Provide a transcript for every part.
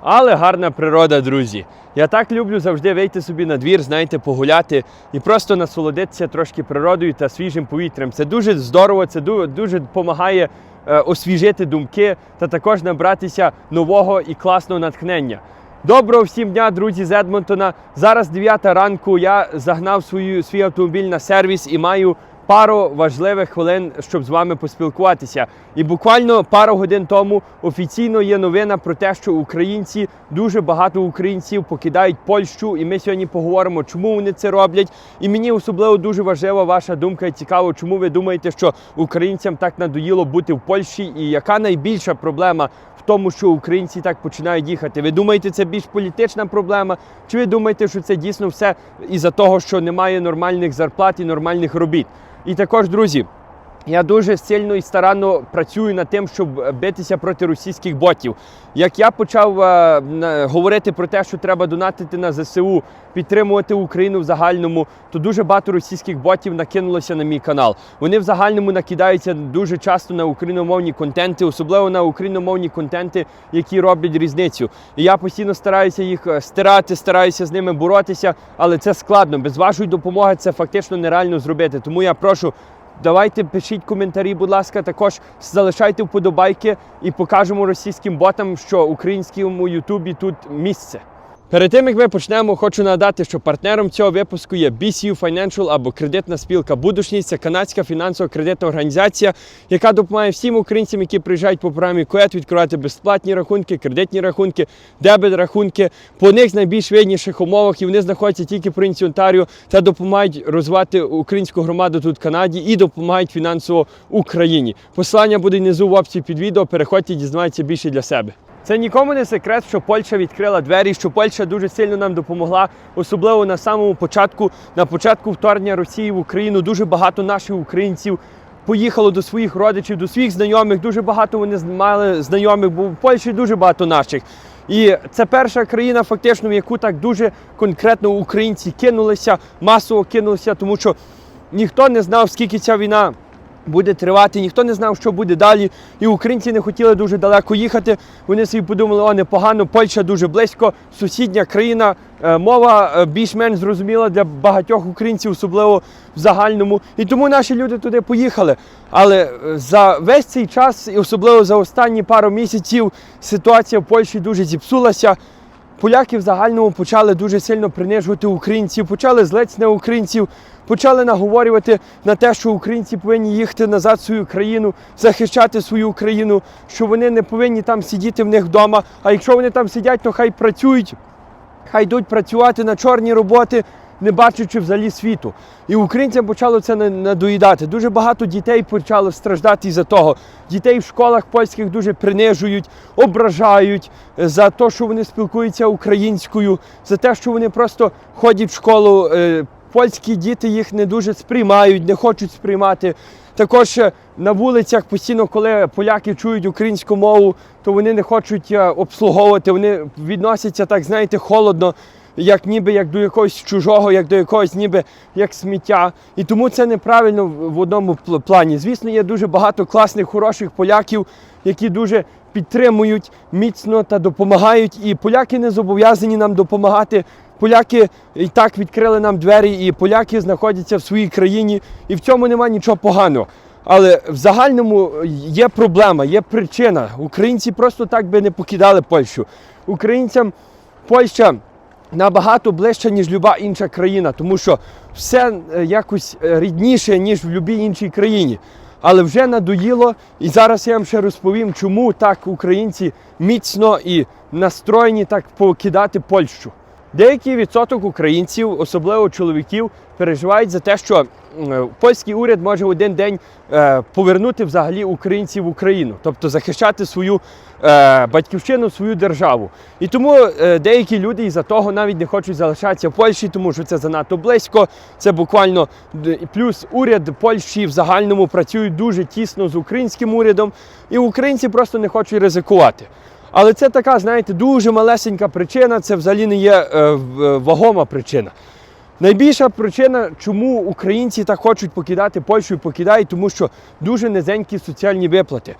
Але гарна природа, друзі. Я так люблю завжди вийти собі на двір, знаєте, погуляти і просто насолодитися трошки природою та свіжим повітрям. Це дуже здорово, це дуже допомагає е, освіжити думки та також набратися нового і класного натхнення. Доброго всім дня, друзі з Едмонтона. Зараз 9 ранку. Я загнав свою, свій автомобіль на сервіс і маю пару важливих хвилин, щоб з вами поспілкуватися. І буквально пару годин тому офіційно є новина про те, що українці дуже багато українців покидають Польщу, і ми сьогодні поговоримо, чому вони це роблять. І мені особливо дуже важлива ваша думка і цікаво, чому ви думаєте, що українцям так надоїло бути в Польщі, і яка найбільша проблема в тому, що українці так починають їхати. Ви думаєте, це більш політична проблема? Чи ви думаєте, що це дійсно все із-за того, що немає нормальних зарплат і нормальних робіт? І також, друзі, я дуже сильно і старанно працюю над тим, щоб битися проти російських ботів. Як я почав е, говорити про те, що треба донатити на ЗСУ, підтримувати Україну в загальному, то дуже багато російських ботів накинулося на мій канал. Вони в загальному накидаються дуже часто на україномовні контенти, особливо на україномовні контенти, які роблять різницю. І я постійно стараюся їх е, стирати, стараюся з ними боротися, але це складно. Без вашої допомоги це фактично нереально зробити. Тому я прошу. Давайте пишіть коментарі, будь ласка, також залишайте вподобайки і покажемо російським ботам, що українському Ютубі тут місце. Перед тим як ми почнемо, хочу нагадати, що партнером цього випуску є BCU Financial або кредитна спілка Будушність. Це канадська фінансова кредитна організація, яка допомагає всім українцям, які приїжджають по програмі КОЕТ, відкривати безплатні рахунки, кредитні рахунки, дебет рахунки по них найбільш вигідніших умовах, і вони знаходяться тільки провінції Онтаріо та допомагають розвивати українську громаду тут в Канаді і допомагають фінансово Україні. Посилання буде внизу в описі під відео. Переходьте, дізнавайтеся більше для себе. Це нікому не секрет, що Польща відкрила двері, що Польща дуже сильно нам допомогла, особливо на самому початку, на початку вторгнення Росії в Україну. Дуже багато наших українців поїхало до своїх родичів, до своїх знайомих. Дуже багато вони мали знайомих, бо в Польщі дуже багато наших. І це перша країна, фактично, в яку так дуже конкретно українці кинулися, масово кинулися, тому що ніхто не знав, скільки ця війна буде тривати, ніхто не знав, що буде далі. І українці не хотіли дуже далеко їхати. Вони собі подумали, о, непогано, Польща дуже близько, сусідня країна, е, мова е, більш-менш зрозуміла для багатьох українців, особливо в загальному. І тому наші люди туди поїхали. Але е, за весь цей час, і особливо за останні пару місяців, ситуація в Польщі дуже зіпсулася. Поляки в загальному почали дуже сильно принижувати українців, почали злець на українців, почали наговорювати на те, що українці повинні їхати назад в свою країну, захищати свою країну, що вони не повинні там сидіти в них вдома. А якщо вони там сидять, то хай працюють, хай йдуть працювати на чорні роботи, не бачачи взагалі світу. І українцям почало це на- надоїдати. Дуже багато дітей почало страждати із-за того. Дітей в школах польських дуже принижують, ображають е, за те, що вони спілкуються українською, за те, що вони просто ходять в школу. е, Польські діти їх не дуже сприймають, не хочуть сприймати. Також е, на вулицях постійно, коли поляки чують українську мову, то вони не хочуть обслуговувати, вони відносяться так, знаєте, холодно, як ніби як до якогось чужого, як до якогось ніби як сміття. І тому це неправильно в одному плані. Звісно, є дуже багато класних, хороших поляків, які дуже підтримують міцно та допомагають. І поляки не зобов'язані нам допомагати. Поляки і так відкрили нам двері, і поляки знаходяться в своїй країні, і в цьому немає нічого поганого. Але в загальному є проблема, є причина. Українці просто так би не покидали Польщу. Українцям Польща набагато ближче, ніж люба інша країна, тому що все е, якось е, рідніше, ніж в будь-якій іншій країні. Але вже надоїло, і зараз я вам ще розповім, чому так українці міцно і настроєні так покидати Польщу. Деякий відсоток українців, особливо чоловіків, переживають за те, що польський уряд може один день е, повернути взагалі українців в Україну, тобто захищати свою е, батьківщину, свою державу. І тому е, деякі люди із-за того навіть не хочуть залишатися в Польщі, тому що це занадто близько. Це буквально плюс уряд Польщі в загальному працює дуже тісно з українським урядом, і українці просто не хочуть ризикувати. Але це така, знаєте, дуже малесенька причина, це взагалі не є е, вагома причина. Найбільша причина, чому українці так хочуть покидати Польщу і покидають, тому що дуже низенькі соціальні виплати.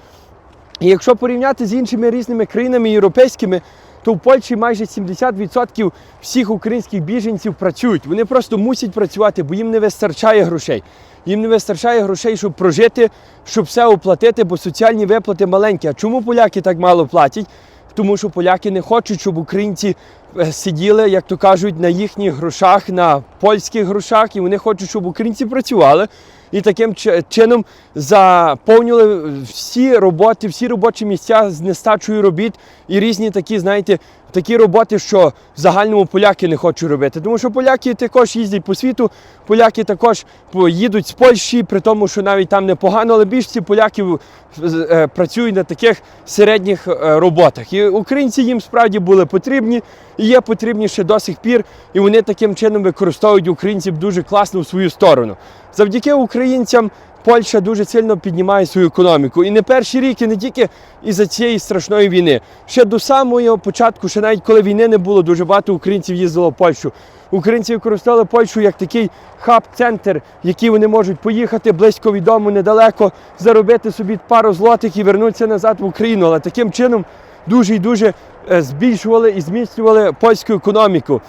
І якщо порівняти з іншими різними країнами європейськими, то в Польщі майже 70% всіх українських біженців працюють. Вони просто мусять працювати, бо їм не вистачає грошей. Їм не вистачає грошей, щоб прожити, щоб все оплатити, бо соціальні виплати маленькі. А чому поляки так мало платять? Тому що поляки не хочуть, щоб українці е, сиділи, як то кажуть, на їхніх грошах, на польських грошах, і вони хочуть, щоб українці працювали. І таким чи- чином заповнювали всі роботи, всі робочі місця з нестачою робіт і різні такі, знаєте, такі роботи, що в загальному поляки не хочуть робити. Тому що поляки також їздять по світу, поляки також їдуть з Польщі, при тому, що навіть там непогано, але більшість поляків е, працюють на таких середніх е, роботах. І українці їм справді були потрібні і є потрібні ще до сих пір, і вони таким чином використовують українців дуже класно в свою сторону. Завдяки українцям Польща дуже сильно піднімає свою економіку. І не перший рік, і не тільки із-за цієї страшної війни. Ще до самого початку, ще навіть коли війни не було, дуже багато українців їздило в Польщу. Українці використовували Польщу як такий хаб-центр, в який вони можуть поїхати близько від дому, недалеко, заробити собі пару злотих і вернутися назад в Україну. Але таким чином дуже і дуже е, збільшували і зміцнювали польську економіку.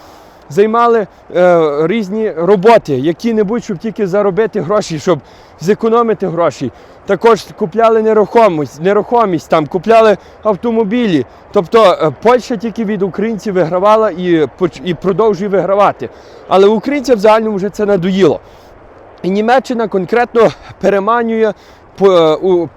Займали е, різні роботи, які-небудь, щоб тільки заробити гроші, щоб зекономити гроші. Також купляли нерухомість, нерухомість там, купляли автомобілі. Тобто е, Польща тільки від українців вигравала і, і продовжує вигравати. Але українцям в загальному вже це надоїло. І Німеччина конкретно переманює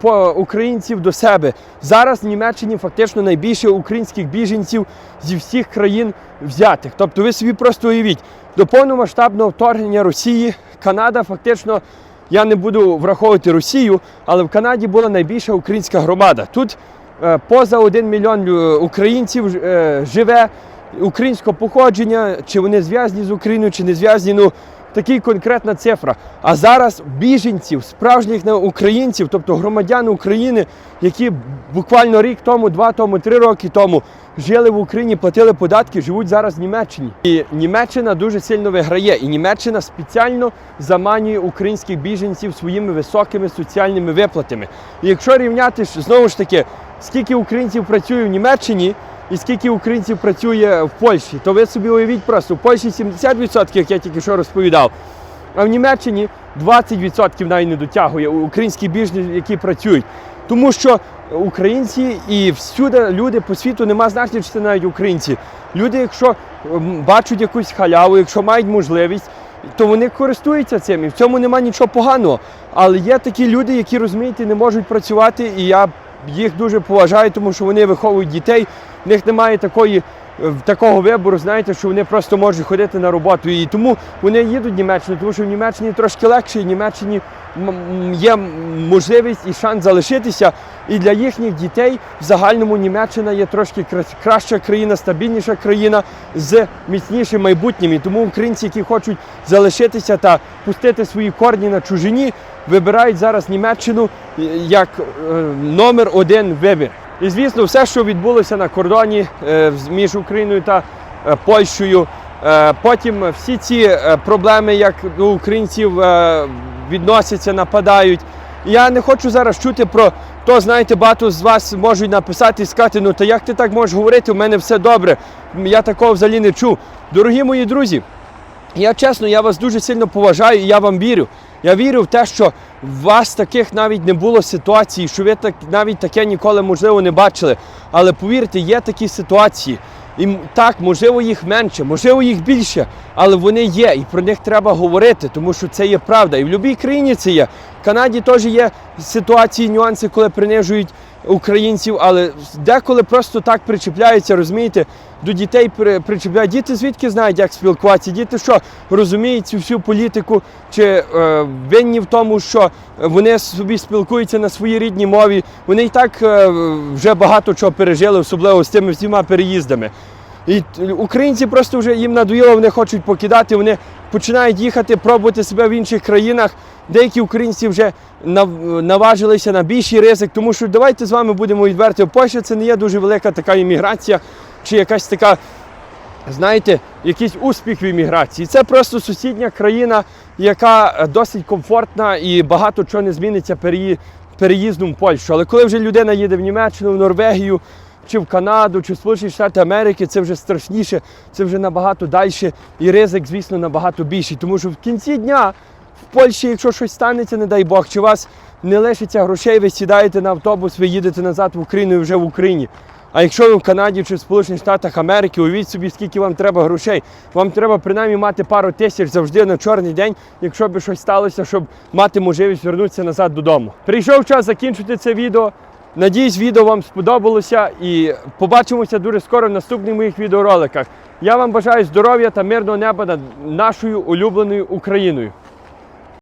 по, українців до себе. Зараз в Німеччині фактично найбільше українських біженців зі всіх країн взятих. Тобто ви собі просто уявіть, до повномасштабного вторгнення Росії Канада фактично. Я не буду враховувати Росію, але в Канаді була найбільша українська громада. Тут е, поза один мільйон українців е, живе українського походження, чи вони зв'язані з Україною, чи не зв'язані. Ну, Такий конкретна цифра. А зараз біженців, справжніх українців, тобто громадян України, які буквально рік тому, два тому, три роки тому жили в Україні, платили податки, живуть зараз в Німеччині. І Німеччина дуже сильно виграє. І Німеччина спеціально заманює українських біженців своїми високими соціальними виплатами. І якщо рівняти знову ж таки, скільки українців працює в Німеччині, і скільки українців працює в Польщі, то ви собі уявіть просто, в Польщі 70%, як я тільки що розповідав, а в Німеччині 20% навіть не дотягує українські біженці, які працюють. Тому що українці і всюди люди по світу нема значення, чи це навіть українці. Люди, якщо бачать якусь халяву, якщо мають можливість, то вони користуються цим. І в цьому нема нічого поганого. Але є такі люди, які розумієте, не можуть працювати, і я їх дуже поважаю, тому що вони виховують дітей. В них немає такої. е, Такого вибору, знаєте, що вони просто можуть ходити на роботу. І тому вони їдуть в Німеччину, тому що в Німеччині трошки легше, і в Німеччині є можливість і шанс залишитися. І для їхніх дітей в загальному Німеччина є трошки краща країна, стабільніша країна з міцнішим майбутнім. І тому українці, які хочуть залишитися та пустити свої корні на чужині, вибирають зараз Німеччину е, як е, номер один вибір. І звісно, все, що відбулося на кордоні е, між Україною та е, Польщею. Е, Потім всі ці проблеми, як до українців відносяться, нападають. Я не хочу зараз чути про то, знаєте, багато з вас можуть написати і сказати, ну та як ти так можеш говорити, у мене все добре. Я такого взагалі не чув. Дорогі мої друзі, я чесно, я вас дуже сильно поважаю і я вам вірю. Я вірю в те, що у вас таких навіть не було ситуацій, що ви так навіть таке ніколи можливо не бачили. Але повірте, є такі ситуації. І так, можливо, їх менше, можливо, їх більше, але вони є, і про них треба говорити, тому що це є правда. І в будь-якій країні це є. В Канаді теж є ситуації, нюанси, коли принижують українців, але деколи просто так причіпляються, розумієте, до дітей при- причіпляють. Діти звідки знають, як спілкуватися? Діти що розуміють цю всю політику, чи е, винні в тому, що вони собі спілкуються на своїй рідній мові. Вони і так е, вже багато чого пережили, особливо з тими всіма переїздами. І українці просто вже їм надоїло, вони хочуть покидати, вони починають їхати, пробувати себе в інших країнах. Деякі українці вже наважилися на більший ризик, тому що давайте з вами будемо відверти. Польща це не є дуже велика така імміграція чи якась така, знаєте, якийсь успіх в імміграції. Це просто сусідня країна, яка досить комфортна і багато чого не зміниться переїздом в Польщу. Але коли вже людина їде в Німеччину, в Норвегію, чи в Канаду, чи в Сполучені Штати Америки, це вже страшніше, це вже набагато далі, і ризик, звісно, набагато більший. Тому що в кінці дня в Польщі, якщо щось станеться, не дай Бог, чи у вас не лишиться грошей, ви сідаєте на автобус, ви їдете назад в Україну і вже в Україні. А якщо ви в Канаді чи в Сполучених Штатах Америки, уявіть собі, скільки вам треба грошей. Вам треба принаймні мати пару тисяч завжди на чорний день, якщо б щось сталося, щоб мати можливість вернутися назад додому. Прийшов час закінчити це відео. Надіюсь, відео вам сподобалося і побачимося дуже скоро в наступних моїх відеороликах. Я вам бажаю здоров'я та мирного неба над нашою улюбленою Україною.